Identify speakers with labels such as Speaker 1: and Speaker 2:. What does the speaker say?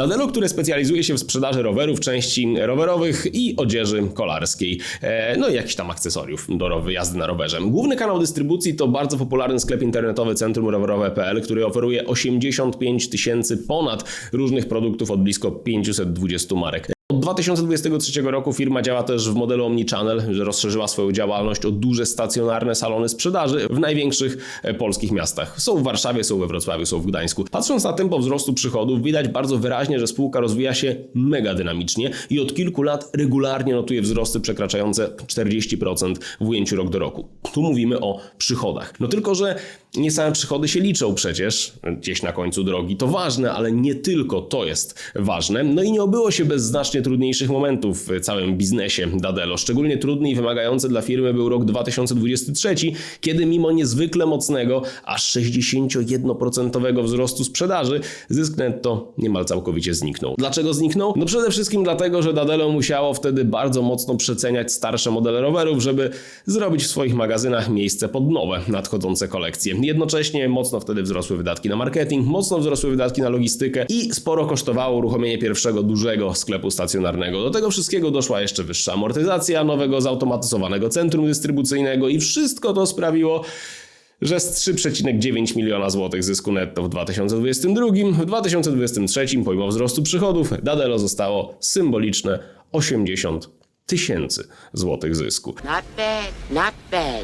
Speaker 1: Dadelo, które specjalizuje się w sprzedaży rowerów, części rowerowych i odzieży kolarskiej, e, no i jakichś tam akcesoriów do jazdy na rowerze. Główny kanał dystrybucji to bardzo popularny sklep internetowy Centrum Rowerowe.pl, który oferuje 85 tysięcy ponad różnych produktów od blisko 520 marek. Od 2023 roku firma działa też w modelu omnichannel, że rozszerzyła swoją działalność o duże stacjonarne salony sprzedaży w największych e, polskich miastach. Są w Warszawie, są we Wrocławiu, są w Gdańsku. Patrząc na tempo wzrostu przychodów, widać bardzo wyraźnie, że spółka rozwija się mega dynamicznie i od kilku lat regularnie notuje wzrosty przekraczające 40% w ujęciu rok do roku. Tu mówimy o przychodach. No tylko, że nie same przychody się liczą przecież gdzieś na końcu drogi. To ważne, ale nie tylko to jest ważne. No i nie obyło się bez znacznie trudniejszych momentów w całym biznesie Dadelo. Szczególnie trudny i wymagający dla firmy był rok 2023, kiedy mimo niezwykle mocnego, aż 61% wzrostu sprzedaży, zysk netto niemal całkowicie zniknął. Dlaczego zniknął? No przede wszystkim dlatego, że Dadelo musiało wtedy bardzo mocno przeceniać starsze modele rowerów, żeby zrobić w swoich magazynach miejsce pod nowe, nadchodzące kolekcje. Jednocześnie mocno wtedy wzrosły wydatki na marketing, mocno wzrosły wydatki na logistykę i sporo kosztowało uruchomienie pierwszego dużego sklepu stacjonarnego. Do tego wszystkiego doszła jeszcze wyższa amortyzacja nowego zautomatyzowanego centrum dystrybucyjnego i wszystko to sprawiło, że z 3,9 miliona złotych zysku netto w 2022, w 2023 pomimo wzrostu przychodów Dadelo zostało symboliczne 80 tysięcy złotych zysku.
Speaker 2: Not bad, not bad.